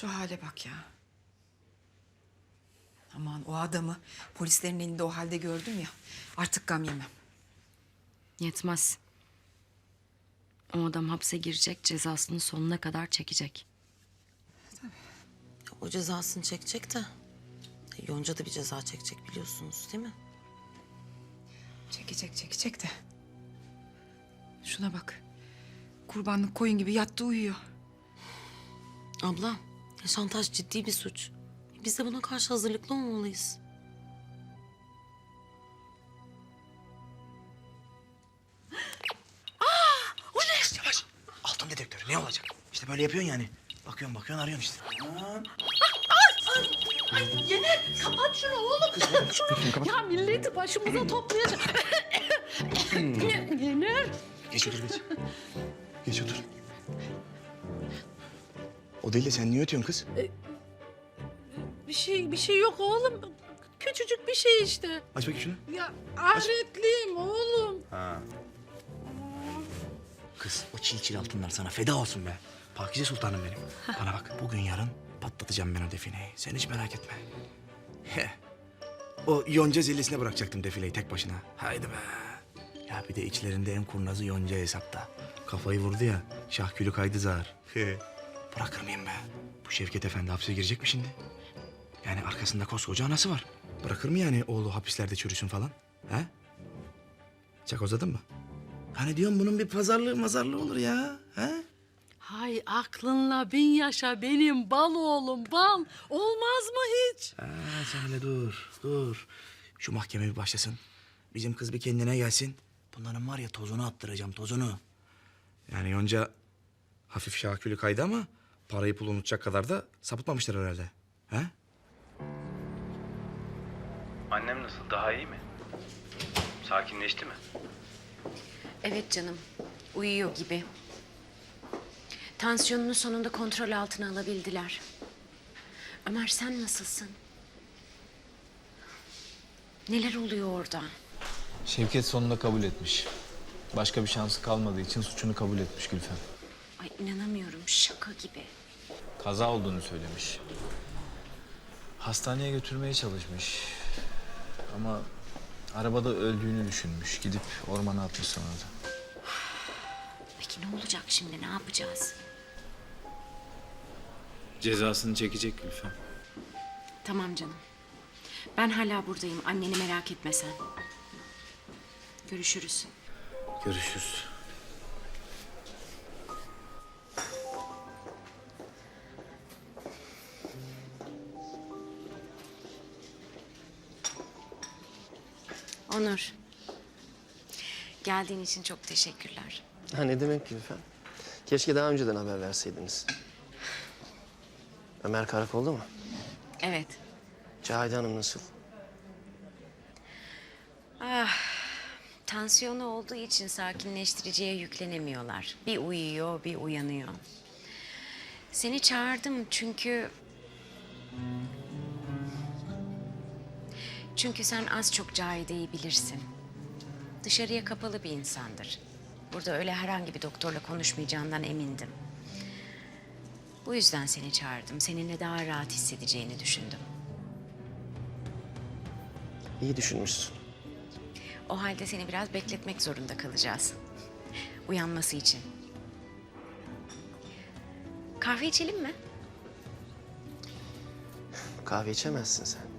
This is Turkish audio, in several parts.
Şu hale bak ya. Aman o adamı polislerin elinde o halde gördüm ya. Artık gam yemem. Yetmez. O adam hapse girecek, cezasını sonuna kadar çekecek. O cezasını çekecek de Yonca da bir ceza çekecek biliyorsunuz değil mi? Çekecek çekecek de. Şuna bak. Kurbanlık koyun gibi yattı uyuyor. Abla şantaj ciddi bir suç. Biz de buna karşı hazırlıklı olmalıyız. Yavaş. Altın dedektörü ne olacak? İşte böyle yapıyorsun yani. Bakıyorsun bakıyorsun arıyorsun işte. Aman. Kapat şunu oğlum. ya milleti başımıza toplayacak. Yener. Geç otur geç. Geç otur. O değil de sen niye ötüyorsun kız? Bir şey bir şey yok oğlum. Küçücük bir şey işte. Aç bakayım şunu. Ya ahiretliyim oğlum. Kız o çil çil altınlar sana feda olsun be. Pakize sultanım benim. Bana bak bugün yarın patlatacağım ben o defineyi. Sen hiç merak etme. Heh. o yonca zillisine bırakacaktım defileyi tek başına. Haydi be. Ya bir de içlerinde en kurnazı yonca hesapta. Kafayı vurdu ya şahkülü kaydı zar. Bırakır mıyım be? Bu Şevket Efendi hapse girecek mi şimdi? Yani arkasında koskoca anası var. Bırakır mı yani oğlu hapislerde çürüsün falan? He? Çakozladın mı? Hani diyorum bunun bir pazarlığı mazarlığı olur ya. He? Hay aklınla bin yaşa benim bal oğlum bal. Olmaz mı hiç? Ha, sen hele dur, dur. Şu mahkeme bir başlasın. Bizim kız bir kendine gelsin. Bunların var ya tozunu attıracağım, tozunu. Yani Yonca hafif şakülü kaydı ama parayı pulu unutacak kadar da sapıtmamıştır herhalde. He? Annem nasıl? Daha iyi mi? Sakinleşti mi? Evet canım, uyuyor gibi. Tansiyonunu sonunda kontrol altına alabildiler. Ömer sen nasılsın? Neler oluyor orada? Şevket sonunda kabul etmiş. Başka bir şansı kalmadığı için suçunu kabul etmiş Gülfem. Ay inanamıyorum, şaka gibi. Kaza olduğunu söylemiş. Hastaneye götürmeye çalışmış. Ama arabada öldüğünü düşünmüş. Gidip ormana atmış sonra da. Peki ne olacak şimdi, ne yapacağız? Cezasını çekecek Gülfem. Tamam canım. Ben hala buradayım, anneni merak etme sen. Görüşürüz. Görüşürüz. Onur. Geldiğin için çok teşekkürler. Ha ne demek Gülfem? Keşke daha önceden haber verseydiniz. Ömer karakolda mı? Evet. Cahide Hanım nasıl? Tansiyonu olduğu için sakinleştiriciye yüklenemiyorlar. Bir uyuyor, bir uyanıyor. Seni çağırdım çünkü... Çünkü sen az çok Cahide'yi bilirsin. Dışarıya kapalı bir insandır. Burada öyle herhangi bir doktorla konuşmayacağından emindim. Bu yüzden seni çağırdım. Seninle daha rahat hissedeceğini düşündüm. İyi düşünmüşsün. O halde seni biraz bekletmek zorunda kalacağız. Uyanması için. Kahve içelim mi? Kahve içemezsin sen.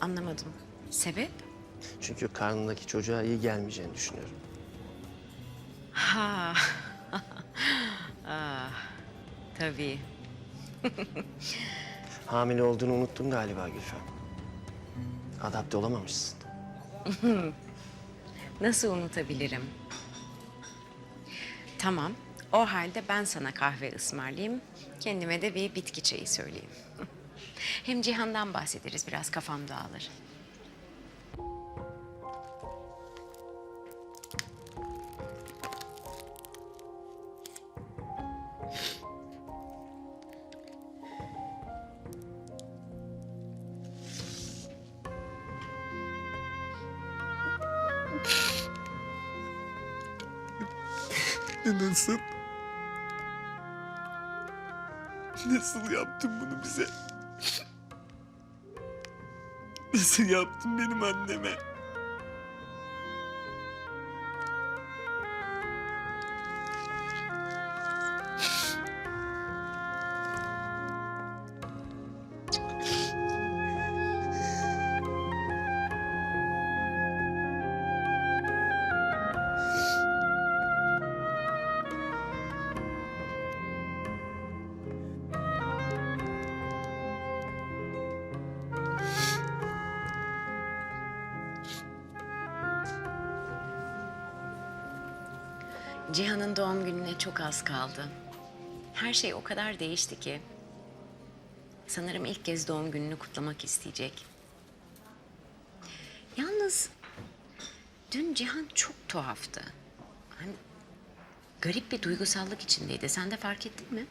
Anlamadım. Sebep? Çünkü karnındaki çocuğa iyi gelmeyeceğini düşünüyorum. Ha. ah, tabii. Hamile olduğunu unuttun galiba Gülfem. Adapte olamamışsın. Nasıl unutabilirim? Tamam. O halde ben sana kahve ısmarlayayım. Kendime de bir bitki çayı söyleyeyim. Hem Cihan'dan bahsederiz biraz kafam dağılır. Nasıl? Nasıl yaptın bunu bize? Nasıl yaptın benim anneme? Cihan'ın doğum gününe çok az kaldı. Her şey o kadar değişti ki. Sanırım ilk kez doğum gününü kutlamak isteyecek. Yalnız dün Cihan çok tuhaftı. Hani garip bir duygusallık içindeydi. Sen de fark ettin mi?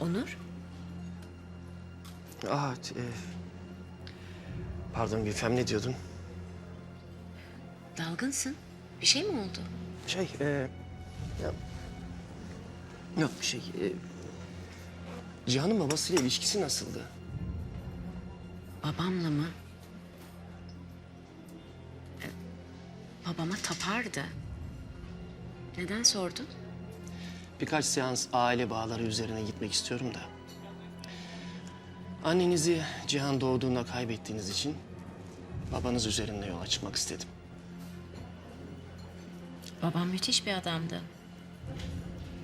Onur? Aa, e, pardon Gülfem ne diyordun? Dalgınsın. Bir şey mi oldu? Şey, e, ya, yok bir şey. E, Cihan'ın babasıyla ilişkisi nasıldı? Babamla mı? E, Babama tapardı. Neden sordun? Birkaç seans aile bağları üzerine gitmek istiyorum da. Annenizi Cihan doğduğunda kaybettiğiniz için babanız üzerinde yola çıkmak istedim. Babam müthiş bir adamdı.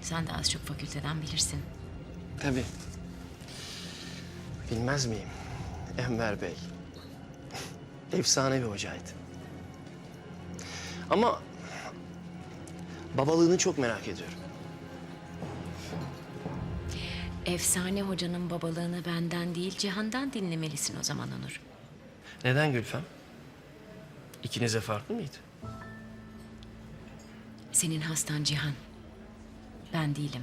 Sen de az çok fakülteden bilirsin. Tabii. Bilmez miyim? Enver Bey. Efsane bir hocaydı. Ama babalığını çok merak ediyorum. Efsane hocanın babalığını benden değil Cihan'dan dinlemelisin o zaman Onur. Neden Gülfem? İkinize farklı mıydı? Senin hastan Cihan. Ben değilim.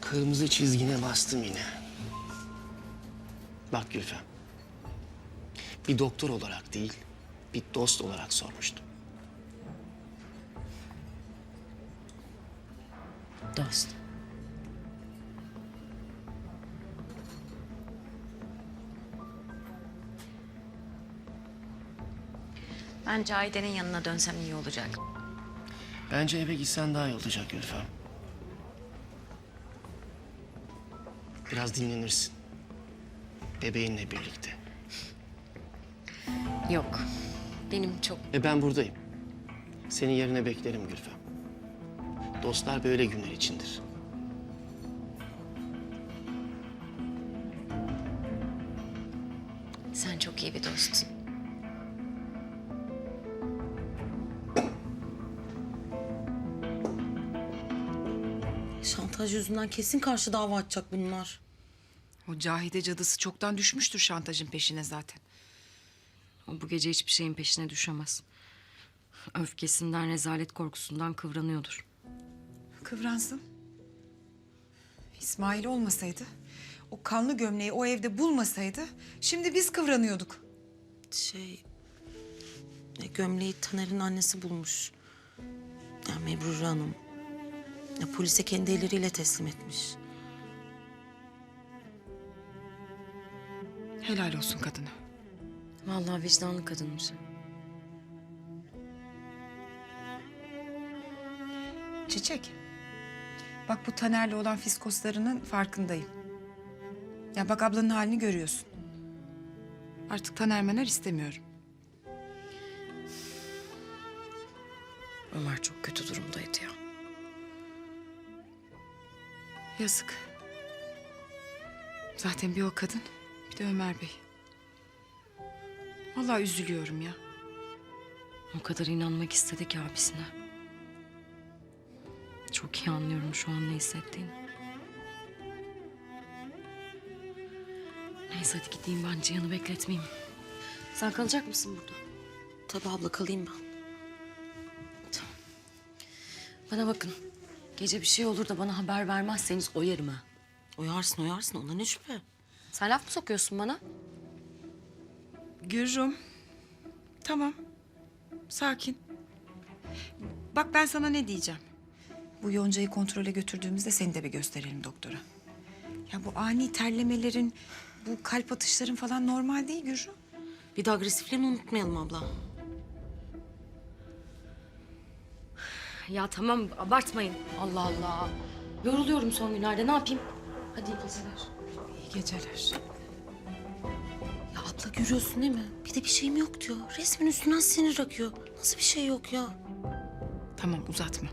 Kırmızı çizgine bastım yine. Bak Gülfem. Bir doktor olarak değil, bir dost olarak sormuştum. Dost. Bence Ayden'in yanına dönsem iyi olacak. Bence eve gitsen daha iyi olacak Gülfem. Biraz dinlenirsin. Bebeğinle birlikte. Yok. Benim çok E ben buradayım. Senin yerine beklerim Gülfem. Dostlar böyle günler içindir. Sen çok iyi bir dostsun. Şantaj yüzünden kesin karşı dava açacak bunlar. O Cahide cadısı çoktan düşmüştür şantajın peşine zaten. O bu gece hiçbir şeyin peşine düşemez. Öfkesinden, rezalet korkusundan kıvranıyordur. Kıvransın. İsmail olmasaydı, o kanlı gömleği o evde bulmasaydı... ...şimdi biz kıvranıyorduk. Şey... e, gömleği Taner'in annesi bulmuş. Yani Mebrure Hanım. Ya, polise kendi elleriyle teslim etmiş. Helal olsun kadına. Vallahi vicdanlı kadınmış. Çiçek. Bak bu Taner'le olan fiskoslarının farkındayım. Ya bak ablanın halini görüyorsun. Artık Taner Mener istemiyorum. Ömer çok kötü durumdaydı ya. Yazık. Zaten bir o kadın, bir de Ömer Bey. Vallahi üzülüyorum ya. O kadar inanmak istedi ki abisine. Çok iyi anlıyorum şu an ne hissettiğini. Neyse hadi gideyim ben Cihan'ı bekletmeyeyim. Sen kalacak mısın burada? Tabii abla kalayım ben. Bana bakın. Gece bir şey olur da bana haber vermezseniz oyarım ha. Uyarsın uyarsın ona ne şüphe. Sen laf mı sokuyorsun bana? Gürrüm. Tamam. sakin. Bak ben sana ne diyeceğim. Bu Yonca'yı kontrole götürdüğümüzde seni de bir gösterelim doktora. Ya bu ani terlemelerin, bu kalp atışların falan normal değil Gürü. Bir de agresiflerini unutmayalım abla. Ya tamam abartmayın. Allah Allah. Yoruluyorum son günlerde ne yapayım? Hadi iyi geceler. İyi geceler. Ya abla görüyorsun değil mi? Bir de bir şeyim yok diyor. Resmin üstünden sinir akıyor. Nasıl bir şey yok ya? Tamam uzatma.